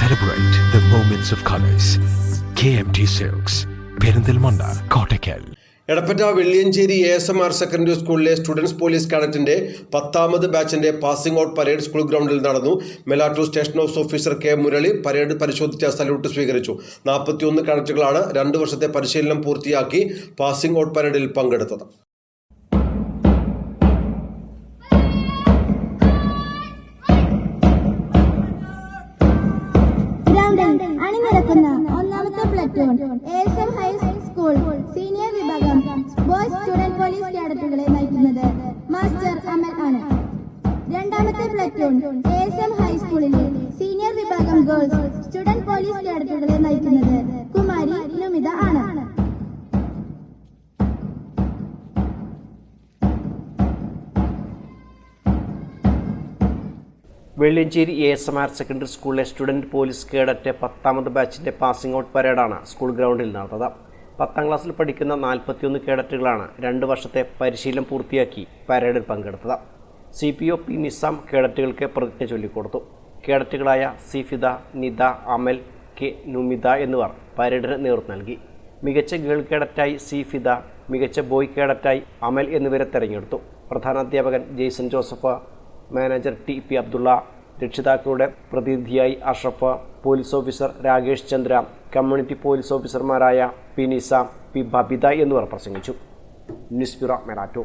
Celebrate of colours K M T silks Perinthalmanna Kottakkal Edappatta Velliyancheri A S M R secondary സ്കൂളിലെ students police കാഡറ്റിന്റെ പത്താമത് ബാച്ചിന്റെ passing out parade school ഗ്രൗണ്ടിൽ നടന്നു. Melattur station house officer K Murali parade പരിശോധിച്ച salute സ്വീകരിച്ചു. നാൽപ്പത്തിയൊന്ന് കാഡറ്റുകളാണ് രണ്ട് വർഷത്തെ പരിശീലനം പൂർത്തിയാക്കി പാസിംഗ് ഔട്ട് പരേഡിൽ പങ്കെടുത്തത്. Platoon A S M high school senior വിഭാഗം ബോയ്സ് സ്റ്റുഡന്റ് പോലീസ് കാഡറ്റുകളെ നയിക്കുന്നത് മാസ്റ്റർ അമൽ ആണ്. രണ്ടാമത്തെ പ്ലറ്റൂൺ എ എസ് എം ഹൈസ്കൂളിലെ സീനിയർ വിഭാഗം ഗേൾസ് സ്റ്റുഡന്റ് പോലീസ് കാഡറ്റുകളെ നയിക്കുന്നത് കുമാരി നുമിത ആണ്. Velliyancheri A S M R secondary സ്കൂളിലെ സ്റ്റുഡന്റ് പോലീസ് കേഡറ്റ് പത്താമത് ബാച്ചിന്റെ പാസിംഗ് ഔട്ട് പരേഡാണ് സ്കൂൾ ഗ്രൗണ്ടിൽ നടന്നത്. പത്താം ക്ലാസ്സിൽ പഠിക്കുന്ന നാൽപ്പത്തിയൊന്ന് കേഡറ്റുകളാണ് രണ്ട് വർഷത്തെ പരിശീലനം പൂർത്തിയാക്കി പരേഡിൽ പങ്കെടുത്തത്. C P O P Nizam കേഡറ്റുകൾക്ക് പ്രതിജ്ഞ ചൊല്ലിക്കൊടുത്തു. കേഡറ്റുകളായ സിഫിദ നിദ അമൽ കെ നുമിത എന്നിവർ പരേഡിന് നേതൃത്വം നൽകി. മികച്ച ഗേൾ കേഡറ്റായി സിഫിദ മികച്ച ബോയ് കേഡറ്റായി അമൽ എന്നിവരെ തെരഞ്ഞെടുത്തു. പ്രധാനാധ്യാപകൻ Jaison Joseph manager T P Abdulla രക്ഷിതാക്കളുടെ പ്രതിനിധിയായി Ashraf police officer Rakesh Chandra community police ഓഫീസർമാരായ പി നിസ പി ബബിത എന്നിവർ പ്രസംഗിച്ചു. News bureau മെറാറ്റോ